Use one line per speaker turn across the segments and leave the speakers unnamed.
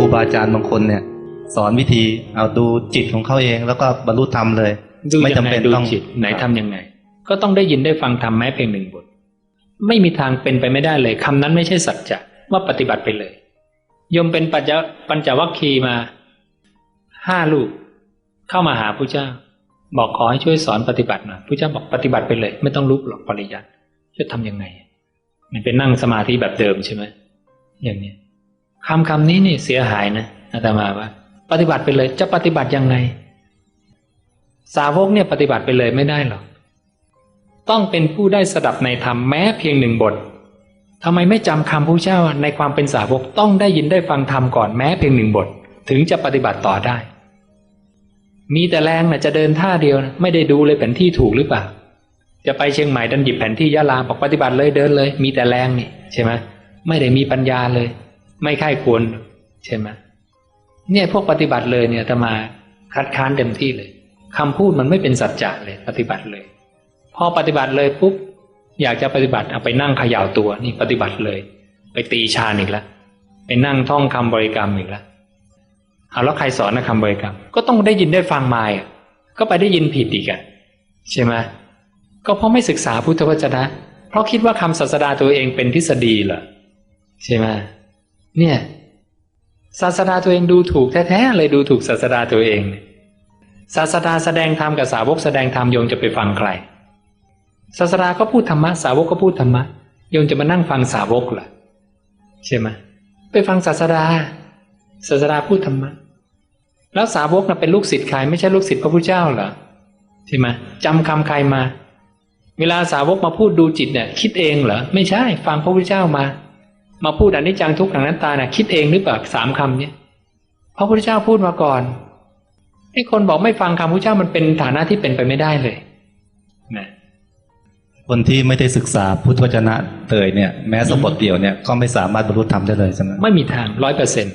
รูบาอาจารย์บางคนเนี่ย สอนวิธีเอาดูจิตของเขาเองแล้วก็บรรลุธรรมเลย
ดู
ไม่
ยัง
จำ
ไง
เป็น
ดู
ต้อง
จิตไหนทำยังไง ก็ต้องได้ยินได้ฟังทำแม้เพียงหนึ่งบท ไม่มีทางเป็นไปไม่ได้เลยคำนั้นไม่ใช่สัจจะว่าปฏิบัติไปเลยโยมเป็นปัญจปัญจวัคคีย์มาห้าลูก เข้ามาหาพระเจ้า บอกขอให้ช่วยสอนปฏิบัติหน่อยพระเจ้าบอกปฏิบัติไปเลย ไม่ต้องลุกหรอกปริยัติจะทำยังไง มันเป็นนั่งสมาธิแบบเดิมใช่ไหมอย่างเนี้ย คำคำนี้นี่เสียหายนะอาตมาว่า ปฏิบัติไปเลย จะปฏิบัติยังไง สาวกเนี่ยปฏิบัติไปเลยไม่ได้หรอกต้องเป็นผู้ได้สดับในธรรมแม้เพียงหนึ่งบททำไมไม่จำคำพระเจ้าในความเป็นสาวกต้องได้ยินได้ฟังธรรมก่อนแม้เพียงหนึ่งบท ถึงจะปฏิบัติต่อได้ มีแต่แรงนะจะเดินท่าเดียวนะไม่ได้ดูเลยแผนที่ถูกหรือเปล่าจะไปเชียงใหม่ดันหยิบแผนที่ยะลาบอกปฏิบัติเลยเดินเลย มีแต่แรงนี่ใช่ไหมไม่ได้มีปัญญาเลย ไม่ค่ายควรใช่ไหมเนี่ยพวกปฏิบัติเลยเนี่ยอาตมาคัดค้านเต็มที่เลยคำพูดมันไม่เป็นสัจจะเลย ปฏิบัติเลย พอปฏิบัติเลยปุ๊บอยากจะปฏิบัติเอาไปนั่งเขย่าตัวนี่ปฏิบัติเลย ไปตีฌาอีกแล้วไปนั่งท่องคำบริกรรมอีกแล้วเอาแล้วใครสอนนะคำบริกรรม ก็ต้องได้ยินได้ฟังมาอะก็ไปได้ยินผิดอีกอะใช่ไหมก็เพราะไม่ศึกษาพุทธวจนะ เพราะคิดว่าคำศาสดาตัวเองเป็นทฤษฎีเหรอใช่ไหม เนี่ยศาสดาตัวเองดูถูกแท้ๆเลยดูถูกศาสดาตัวเอง ศาสดาแสดงธรรมกับสาวกแสดงธรรมโยมจะไปฟังใคร ศาสดาก็พูดธรรมะสาวกก็พูดธรรมะโยมจะมานั่งฟังสาวกเหรอใช่ไหมไปฟังศาสดา ศาสดาพูดธรรมะ แล้วสาวกน่ะเป็นลูกศิษย์ใครไม่ใช่ลูกศิษย์พระพุทธเจ้าเหรอใช่ไหมจำคำใครมา เวลาสาวกมาพูดดูจิตเนี่ย คิดเองเหรอไม่ใช่ ฟังพระพุทธเจ้ามา มาพูดอนิจจังทุกขังนั้นตาน่ะคิดเองหรือเปล่าสามคำเนี้ยพระพุทธเจ้าพูดมาก่อนไอ้คนบอกไม่ฟังคำพระพุทธเจ้ามันเป็นฐานะที่เป็นไปไม่ได้เลยนะ
คนที่ไม่ได้ศึกษาพุทธวจนะเลยเนี่ย แม้สะบทเดียวเนี่ยก็ไม่สามารถบรรลุธรรมได้เลยใช่ไหม
ไม่มีทางร้อยเปอร์เซ็น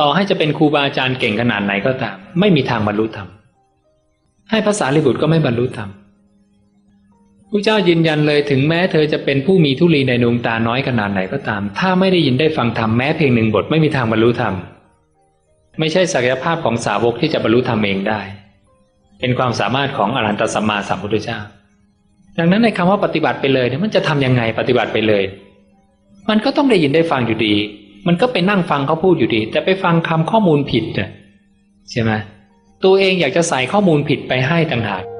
ต่อให้จะเป็นครูบาอาจารย์เก่งขนาดไหนก็ตาม ไม่มีทางบรรลุธรรมให้ภาษาลิบุตรก็ไม่บรรลุธรรม พระเจ้ายืนยันเลยถึงแม้เธอจะเป็นผู้มีทุลีในดวงตาน้อยขนาดไหนก็ตาม ถ้าไม่ได้ยินได้ฟังธรรมแม้เพียงหนึ่งบทไม่มีทางบรรลุธรรม ไม่ใช่ศักยภาพของสาวกที่จะบรรลุธรรมเองได้ เป็นความสามารถของอรหันตสัมมาสัมพุทธเจ้า ดังนั้นในคำว่าปฏิบัติไปเลยเนี่ยมันจะทำยังไงปฏิบัติไปเลย มันก็ต้องได้ยินได้ฟังอยู่ดี มันก็ไปนั่งฟังเขาพูดอยู่ดี แต่ไปฟังคำข้อมูลผิดน่ะใช่ไหมตัวเองอยากจะใส่ข้อมูลผิดไปให้ต่างหาก「